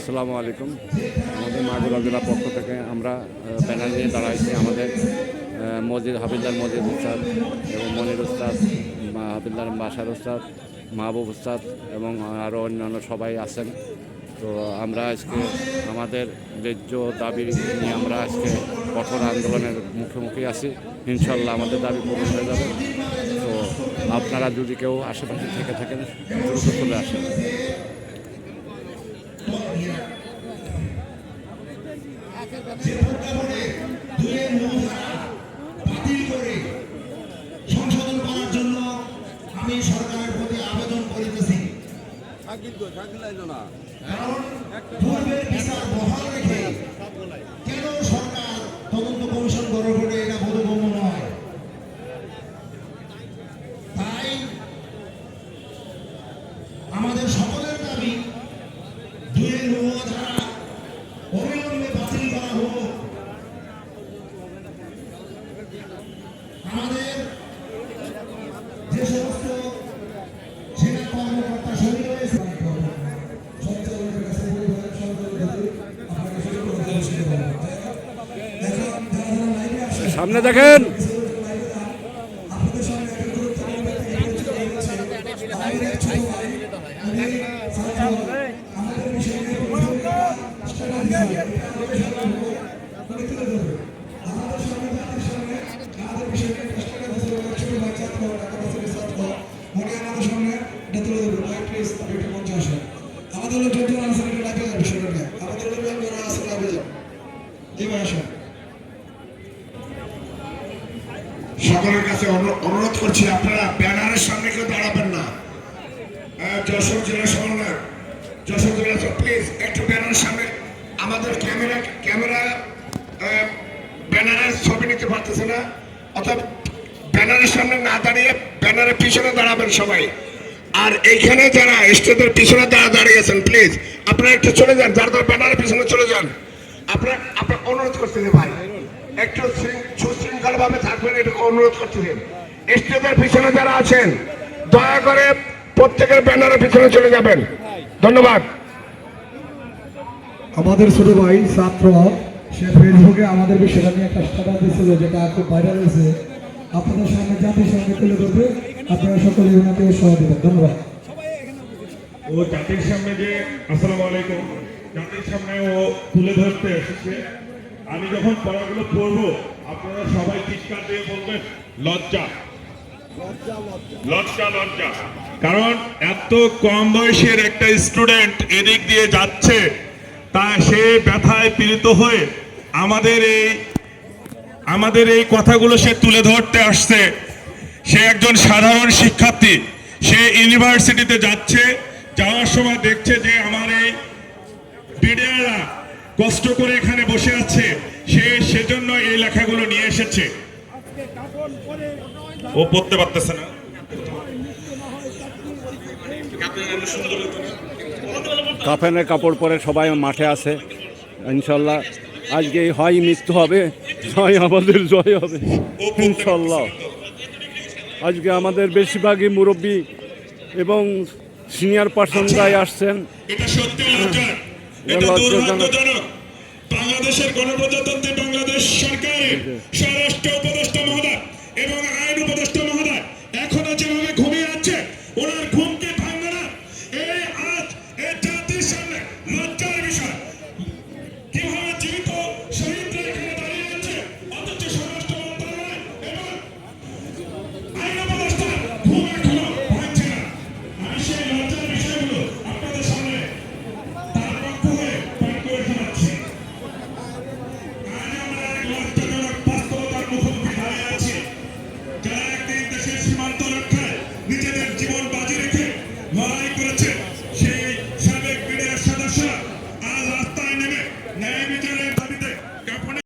আসসালামু আলাইকুম। আমাদের মাগুরা জেলার পক্ষ থেকে আমরা ব্যানার নিয়ে দাঁড়াইছি আমাদের মসজিদ হাবিলদার মসজিদ উস্তাদ এবং মনির উস্তাদ, মা হাবিলদার বাসার উস্তাদ, মাহবুব উস্তাদ এবং আরও অন্যান্য সবাই আছেন। তো আমরা আজকে আমাদের ন্যায্য দাবি নিয়ে আমরা আজকে কঠোর আন্দোলনের মুখোমুখি আছি। ইনশাল্লাহ আমাদের দাবি পূরণ হয়ে যাবে। তো আপনারা যদি কেউ আশেপাশে থেকে থাকেন, দ্রুত চলে আসেন বাতিল করে সংশোধন করার জন্য আমি সরকারের প্রতি আবেদন করিতেছি কারণ পূর্বের বিচার বহাল রেখে কেন সরকার তদন্ত কমিশন গঠনে এটা বোধগম্য নয়। তাই আমাদের সকলের দাবি দুয়ের নৌ ধারা অবিলম্বে বাতিল করা হোক আমাদের যে সমস্ত সেনা কর্মকর্তা শহীদ হয়েছে সঞ্চালকের কাছে বলবেন, সঞ্চালকের কাছে আপনাকে সুযোগ করে দেওয়া উচিত হবে। এখন যারা যারা লাইভে আসেন, সামনে দেখেন আপনাদের সামনে একটা গুরুত্বপূর্ণ ব্যক্তি পরিচিত হয়েছে। আমাদের এক ছোট ভাই, উনি ছাত্র, আমাদের বিষয় নিয়ে পরিচিত স্টাডি দিচ্ছেন। উনি তুলে ধরবেন। আমাদের সামনে জাতির সামনে আমাদের বিষয় নিয়ে স্টাডি দিচ্ছেন এক ছোট ভাই ছাত্র, ঢাকা ভার্সিটির ছাত্র। উনি আমাদের সামনে এটা তুলে ধরবেন। মঞ্চে আসেন। আমাদের একটু লাইভে যান বিষয়টা নিয়ে। আমাদের লোকজন যারা আছেন লাইভে যান। জি ভাই, আসেন। সকলের কাছে অনুরোধ করছি, আপনারা ব্যানারের সামনে কেউ দাঁড়াবেন না। যশোর জেলা সমন্বয় যশোর জেলা প্লিজ একটু ব্যানারের সামনে, আমাদের ক্যামেরা ক্যামেরা ব্যানারের ছবি নিতে পারতেছে না। অর্থাৎ ব্যানারের সামনে না দাঁড়িয়ে ব্যানারের পিছনে দাঁড়াবেন সবাই। আর এইখানে যারা স্টেজের পিছনে দাঁড়া দাঁড়িয়েছেন প্লিজ আপনারা একটু চলে যান, যারা যারা ব্যানারের পিছনে চলে যান। আপনার আপনার অনুরোধ করতেছি ভাই একটু সুশৃঙ্খল ভাবে থাকবেন এটুকু অনুরোধ করতেছেন স্টেজের পিছনে যারা আছেন দয়া করে প্রত্যেকের ব্যানারের পিছনে চলে যাবেন। ধন্যবাদ। আমাদের ছোট ভাই ছাত্র সে ফেসবুকে আমাদের বিষয়টা নিয়ে একটা স্ট্যাটাস দিয়েছিল যেটা খুব ভাইরাল হয়েছে। আপনাদের সামনে জাতির সঙ্গে তুলে ধরবে। আপনারা সকলে ওনাকে সহ দেবেন ধন্যবাদ। ও জাতির সামনে যে আসসালামু আলাইকুম। জাতির সামনে ও তুলে ধরতে এসেছে। আমি যখন পড়াগুলো পড়ব আপনারা সবাই চিৎকার দিয়ে বলবেন লজ্জা। লজ্জা লজ্জা। কারণ এত কম বয়সের একটা স্টুডেন্ট এদিক দিয়ে যাচ্ছে তা সে ব্যথায় পীড়িত হয়ে আমাদের এই আমাদের এই কথাগুলো সে তুলে ধরতে আসছে। সে একজন সাধারণ শিক্ষার্থী সে ইউনিভার্সিটিতে যাচ্ছে যাওয়ার সময় দেখছে যে আমার এই বিডিআররা কষ্ট করে এখানে বসে আছে সে সেজন্য এই লেখাগুলো নিয়ে এসেছে। ও পড়তে পারতেছে না। কাফেনের কাপড় পরে সবাই মাঠে আছে ইনশাল্লাহ। আজকে হয় মৃত্যু হবে হয় আমাদের জয় হবে ইনশাল্লাহ। আজকে আমাদের বেশিরভাগই মুরব্বী এবং সিনিয়র পার্সনরাই আসছেন। লজ্জাজনক। বাংলাদেশের গণপ্রজাতন্ত্রী বাংলাদেশ সরকারের স্বরাষ্ট্র উপদেষ্টা মহোদয় এবং আইন উপদেষ্টা মহোদয় এখনও যেভাবে ঘুমিয়ে আছে, ওনার ঘুমকে ভাঙবে না। এই আজ, এই জাতির সামনে লজ্জার বিষয়। কীভাবে জীবিত শহীদরা এখানে দাঁড়িয়ে আছে, অথচ স্বরাষ্ট্র মন্ত্রণালয় এবং আইন উপদেষ্টা ঘুম